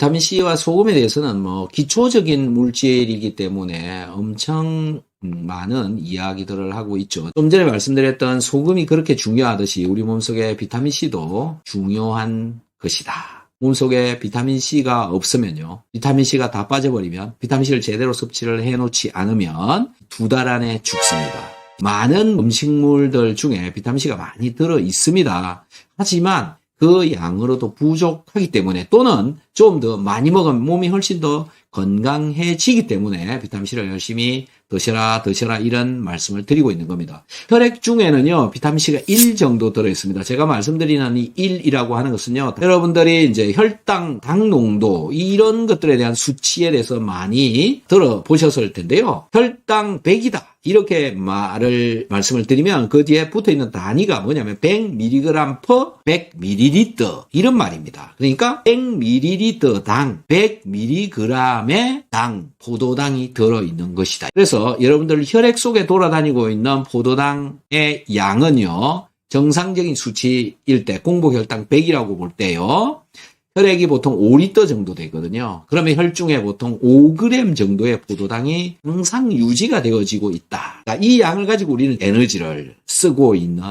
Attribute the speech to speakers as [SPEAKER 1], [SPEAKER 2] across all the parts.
[SPEAKER 1] 비타민 C와 소금에 대해서는 뭐 기초적인 물질이기 때문에 엄청 음, 많은 이야기들을 하고 있죠. 좀 전에 말씀드렸던 소금이 그렇게 중요하듯이 우리 몸속에 비타민 C도 중요한 것이다. 몸속에 비타민 C가 없으면요. 비타민 C가 다 빠져버리면 비타민 C를 제대로 섭취를 해놓지 않으면 두 달 안에 죽습니다. 많은 음식물들 중에 비타민 C가 많이 들어 있습니다. 하지만 그 양으로도 부족하기 때문에 또는 좀 더 많이 먹으면 몸이 훨씬 더 건강해지기 때문에 비타민C를 열심히 드셔라 드셔라 이런 말씀을 드리고 있는 겁니다. 혈액 중에는요 비타민C가 1 정도 들어있습니다. 제가 말씀드리는 이 1이라고 하는 것은요 여러분들이 이제 혈당, 당 농도 이런 것들에 대한 수치에 대해서 많이 들어보셨을 텐데요. 혈당 100이다. 이렇게 말을 말씀을 드리면 그 뒤에 붙어 있는 단위가 뭐냐면 100mg per 100ml 이런 말입니다. 그러니까 100ml 당 100mg의 당 포도당이 들어 있는 것이다. 그래서 여러분들 혈액 속에 돌아다니고 있는 포도당의 양은요. 정상적인 수치일 때 공복혈당 100이라고 볼 때요. 혈액이 보통 5리터 정도 되거든요. 그러면 혈중에 보통 5g 정도의 포도당이 항상 유지가 되어지고 있다. 그러니까 이 양을 가지고 우리는 에너지를 쓰고 있는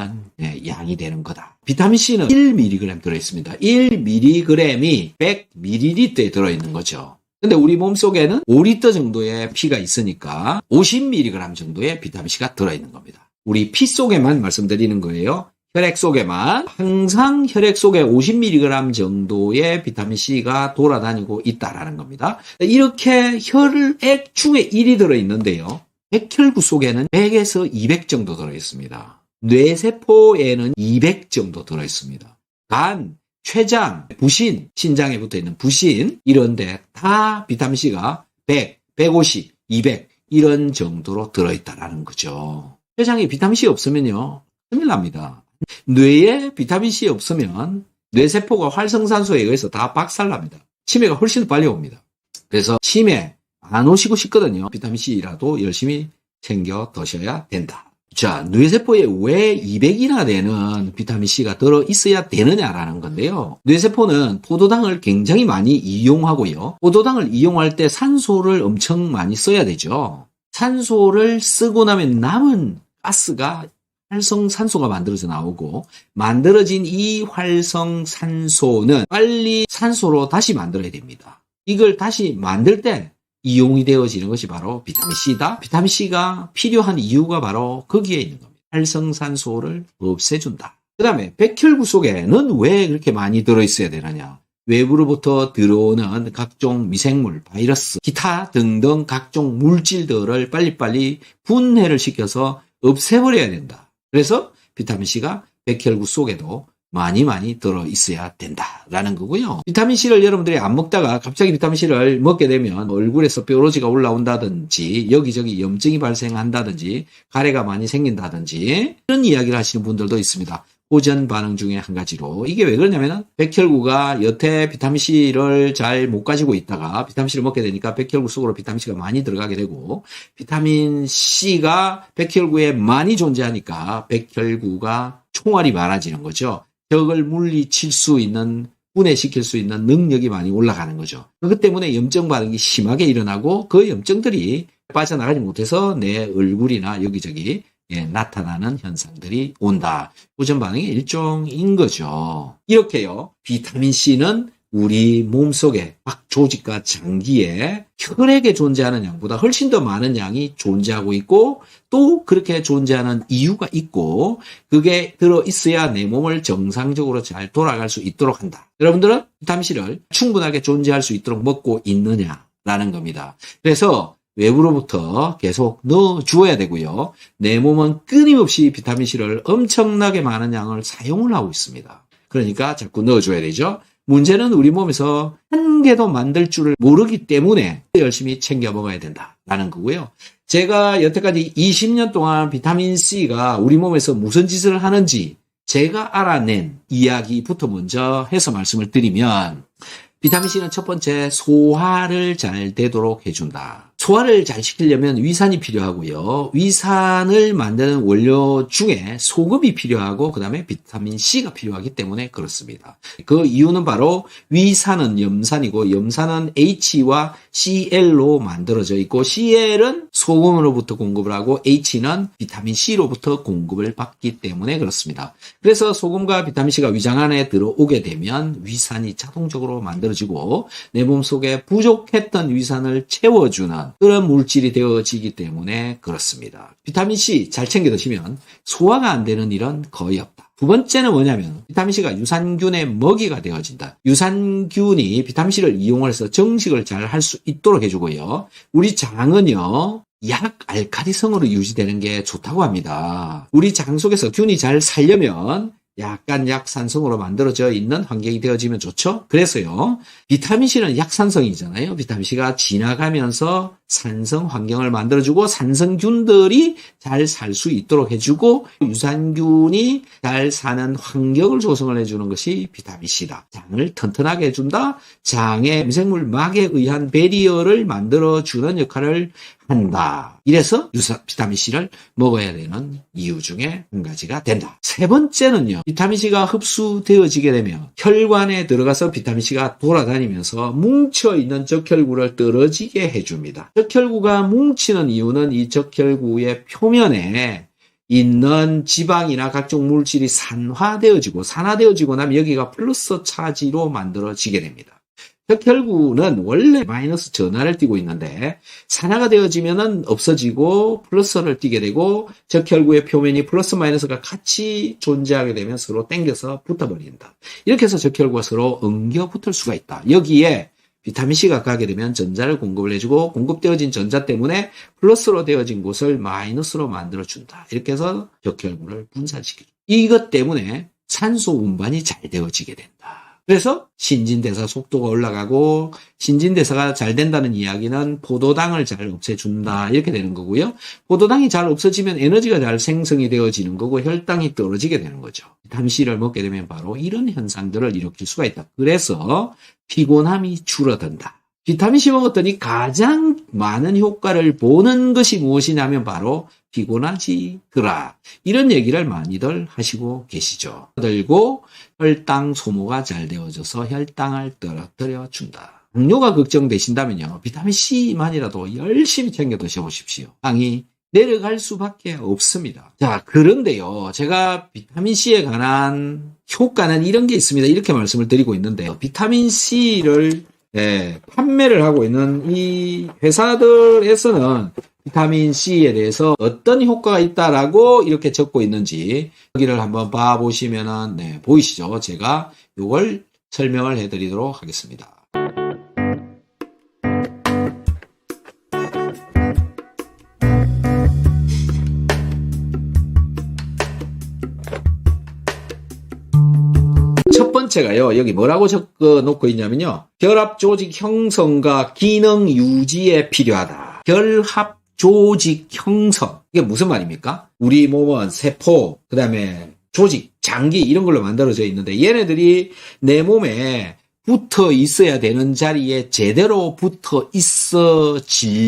[SPEAKER 1] 예, 양이 되는 거다. 비타민 C는 1mg 들어있습니다. 1mg이 100ml에 들어있는 거죠. 근데 우리 몸속에는 5리터 정도의 피가 있으니까 50mg 정도의 비타민 C가 들어있는 겁니다. 우리 피 속에만 말씀드리는 거예요. 혈액 속에만 항상 혈액 속에 50mg 정도의 비타민 C가 돌아다니고 있다라는 겁니다. 이렇게 혈액 중에 1이 들어 있는데요. 백혈구 속에는 100에서 200 정도 들어 있습니다. 뇌세포에는 200 정도 들어 있습니다. 간, 췌장, 부신, 신장에 붙어 있는 부신 이런 데 다 비타민 C가 100, 150, 200 이런 정도로 들어 있다라는 거죠. 췌장에 비타민 C 없으면요. 큰일 납니다. 뇌에 비타민 C 없으면 뇌세포가 활성산소에 의해서 다 박살납니다. 치매가 훨씬 빨리 옵니다. 그래서 치매 안 오시고 싶거든요. 비타민 C라도 열심히 챙겨 드셔야 된다. 자, 뇌세포에 왜 200이나 되는 비타민 C가 들어 있어야 되느냐라는 건데요. 뇌세포는 포도당을 굉장히 많이 이용하고요. 포도당을 이용할 때 산소를 엄청 많이 써야 되죠. 산소를 쓰고 나면 남은 가스가 활성산소가 만들어져 나오고 만들어진 이 활성산소는 빨리 산소로 다시 만들어야 됩니다. 이걸 다시 만들 때 이용이 되어지는 것이 바로 비타민 C다. 비타민 C가 필요한 이유가 바로 거기에 있는 겁니다. 활성산소를 없애준다. 그 다음에 백혈구 속에는 왜 그렇게 많이 들어있어야 되느냐? 외부로부터 들어오는 각종 미생물, 바이러스, 기타 등등 각종 물질들을 빨리빨리 분해를 시켜서 없애버려야 된다. 그래서 비타민C가 백혈구 속에도 많이 많이 들어 있어야 된다라는 거고요. 비타민C를 여러분들이 안 먹다가 갑자기 비타민C를 먹게 되면 얼굴에서 뾰루지가 올라온다든지 여기저기 염증이 발생한다든지 가래가 많이 생긴다든지 이런 이야기를 하시는 분들도 있습니다. 호전 반응 중에 한 가지로 이게 왜 그러냐면은 백혈구가 여태 비타민C를 잘 못 가지고 있다가 비타민C를 먹게 되니까 백혈구 속으로 비타민C가 많이 들어가게 되고 비타민C가 백혈구에 많이 존재하니까 백혈구가 총알이 많아지는 거죠. 적을 물리칠 수 있는 분해시킬 수 있는 능력이 많이 올라가는 거죠. 그것 때문에 염증 반응이 심하게 일어나고 그 염증들이 빠져나가지 못해서 내 얼굴이나 여기저기 예, 나타나는 현상들이 온다. 후전 반응의 일종인 거죠. 이렇게요. 비타민 C는 우리 몸속에 각 조직과 장기에 혈액에 존재하는 양보다 훨씬 더 많은 양이 존재하고 있고 또 그렇게 존재하는 이유가 있고 그게 들어 있어야 내 몸을 정상적으로 잘 돌아갈 수 있도록 한다. 여러분들은 비타민C를 충분하게 존재할 수 있도록 먹고 있느냐라는 겁니다. 그래서 외부로부터 계속 넣어 주어야 되고요. 내 몸은 끊임없이 비타민C를 엄청나게 많은 양을 사용을 하고 있습니다. 그러니까 자꾸 넣어줘야 되죠. 문제는 우리 몸에서 한 개도 만들 줄을 모르기 때문에 열심히 챙겨 먹어야 된다라는 거고요. 제가 여태까지 20년 동안 비타민C가 우리 몸에서 무슨 짓을 하는지 제가 알아낸 이야기부터 먼저 해서 말씀을 드리면 비타민C는 첫 번째 소화를 잘 되도록 해준다. 소화를 잘 시키려면 위산이 필요하고요. 위산을 만드는 원료 중에 소금이 필요하고 그다음에 비타민 C가 필요하기 때문에 그렇습니다. 그 이유는 바로 위산은 염산이고 염산은 H와 Cl로 만들어져 있고 Cl은 소금으로부터 공급을 하고 H는 비타민 C로부터 공급을 받기 때문에 그렇습니다. 그래서 소금과 비타민 C가 위장 안에 들어오게 되면 위산이 자동적으로 만들어지고 내 몸속에 부족했던 위산을 채워주는 그런 물질이 되어지기 때문에 그렇습니다. 비타민 C 잘 챙겨 드시면 소화가 안 되는 일은 거의 없다. 두 번째는 뭐냐면 비타민C가 유산균의 먹이가 되어진다. 유산균이 비타민C를 이용해서 정식을 잘 할 수 있도록 해주고요. 우리 장은요. 약 알카리성으로 유지되는 게 좋다고 합니다. 우리 장 속에서 균이 잘 살려면 약간 약산성으로 만들어져 있는 환경이 되어지면 좋죠. 그래서요. 비타민C는 약산성이잖아요. 비타민C가 지나가면서 산성 환경을 만들어주고 산성균들이 잘 살 수 있도록 해주고 유산균이 잘 사는 환경을 조성을 해주는 것이 비타민C다. 장을 튼튼하게 해준다. 장의 미생물 막에 의한 배리어를 만들어주는 역할을 한다. 이래서 유사 비타민C를 먹어야 되는 이유 중에 한 가지가 된다. 세 번째는요. 비타민C가 흡수되어지게 되면 혈관에 들어가서 비타민C가 돌아다니면서 뭉쳐있는 적혈구를 떨어지게 해줍니다. 적혈구가 뭉치는 이유는 이 적혈구의 표면에 있는 지방이나 각종 물질이 산화되어지고 산화되어지고 나면 여기가 플러스 차지로 만들어지게 됩니다. 혈구는 원래 마이너스 전하를 띠고 있는데 산화가 되어지면은 없어지고 플러스를 띠게 되고 적혈구의 표면이 플러스 마이너스가 같이 존재하게 되면 서로 땡겨서 붙어버린다. 이렇게 해서 적혈구가 서로 엉겨 붙을 수가 있다. 여기에 비타민C가 가게 되면 전자를 공급을 해주고 공급되어진 전자 때문에 플러스로 되어진 곳을 마이너스로 만들어준다. 이렇게 해서 적혈구를 분산시켜줘. 이것 때문에 산소 운반이 잘 되어지게 된다. 그래서 신진대사 속도가 올라가고 신진대사가 잘 된다는 이야기는 포도당을 잘 없애준다 이렇게 되는 거고요. 포도당이 잘 없어지면 에너지가 잘 생성이 되어지는 거고 혈당이 떨어지게 되는 거죠. 비타민C를 먹게 되면 바로 이런 현상들을 일으킬 수가 있다. 그래서 피곤함이 줄어든다. 비타민C 먹었더니 가장 많은 효과를 보는 것이 무엇이냐면 바로 피곤하지더라. 이런 얘기를 많이들 하시고 계시죠. 들고 혈당 소모가 잘 되어져서 혈당을 떨어뜨려 준다. 당뇨가 걱정되신다면요. 비타민 C만이라도 열심히 챙겨 드셔보십시오. 당이 내려갈 수밖에 없습니다. 자, 그런데요. 제가 비타민 C에 관한 효과는 이런 게 있습니다. 이렇게 말씀을 드리고 있는데요. 비타민 C를 예, 판매를 하고 있는 이 회사들에서는 비타민 C에 대해서 어떤 효과가 있다라고 이렇게 적고 있는지 여기를 한번 봐보시면은 네, 보이시죠? 제가 이걸 설명을 해드리도록 하겠습니다. 첫 번째가요, 여기 뭐라고 적어 놓고 있냐면요. 결합 조직 형성과 기능 유지에 필요하다. 결합 조직 형성. 이게 무슨 말입니까? 우리 몸은 세포, 그 다음에 조직, 장기, 이런 걸로 만들어져 있는데, 얘네들이 내 몸에 붙어 있어야 되는 자리에 제대로 붙어 있어지려면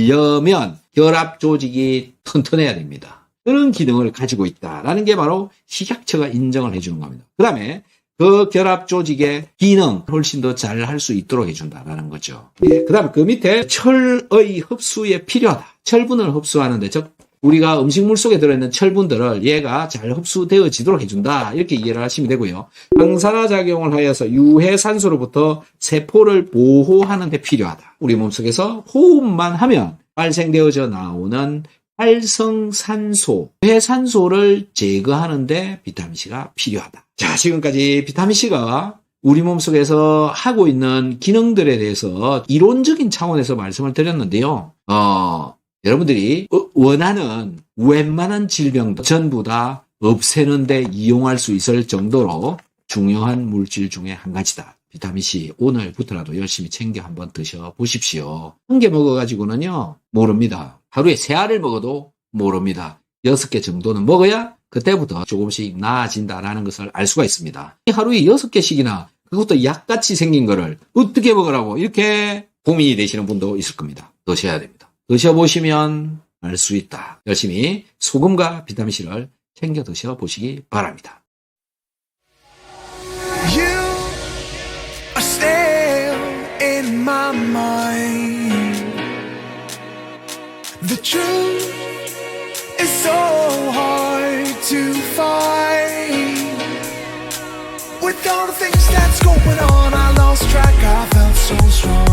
[SPEAKER 1] 결합 조직이 튼튼해야 됩니다. 그런 기능을 가지고 있다라는 게 바로 식약처가 인정을 해주는 겁니다. 그 다음에 그 결합 조직의 기능 훨씬 더 잘 할 수 있도록 해준다라는 거죠. 예, 그 다음에 그 밑에 철의 흡수에 필요하다. 철분을 흡수하는데, 즉, 우리가 음식물 속에 들어있는 철분들을 얘가 잘 흡수되어지도록 해준다. 이렇게 이해를 하시면 되고요. 항산화 작용을 하여서 유해산소로부터 세포를 보호하는 데 필요하다. 우리 몸속에서 호흡만 하면 발생되어져 나오는 활성산소, 해산소를 제거하는 데 비타민C가 필요하다. 자, 지금까지 비타민C가 우리 몸속에서 하고 있는 기능들에 대해서 이론적인 차원에서 말씀을 드렸는데요. 어, 여러분들이 원하는 웬만한 질병도 전부 다 없애는데 이용할 수 있을 정도로 중요한 물질 중에 한 가지다. 비타민C 오늘부터라도 열심히 챙겨 한번 드셔보십시오. 한 개 먹어가지고는요, 모릅니다. 하루에 세 알을 먹어도 모릅니다. 여섯 개 정도는 먹어야 그때부터 조금씩 나아진다라는 것을 알 수가 있습니다. 하루에 6개씩이나 그것도 약같이 생긴 거를 어떻게 먹으라고 이렇게 고민이 되시는 분도 있을 겁니다. 드셔야 됩니다. 드셔보시면 알 수 있다. 열심히 소금과 비타민C를 챙겨 드셔보시기 바랍니다.
[SPEAKER 2] to fight. With all the things that's going on I lost track, I felt so strong.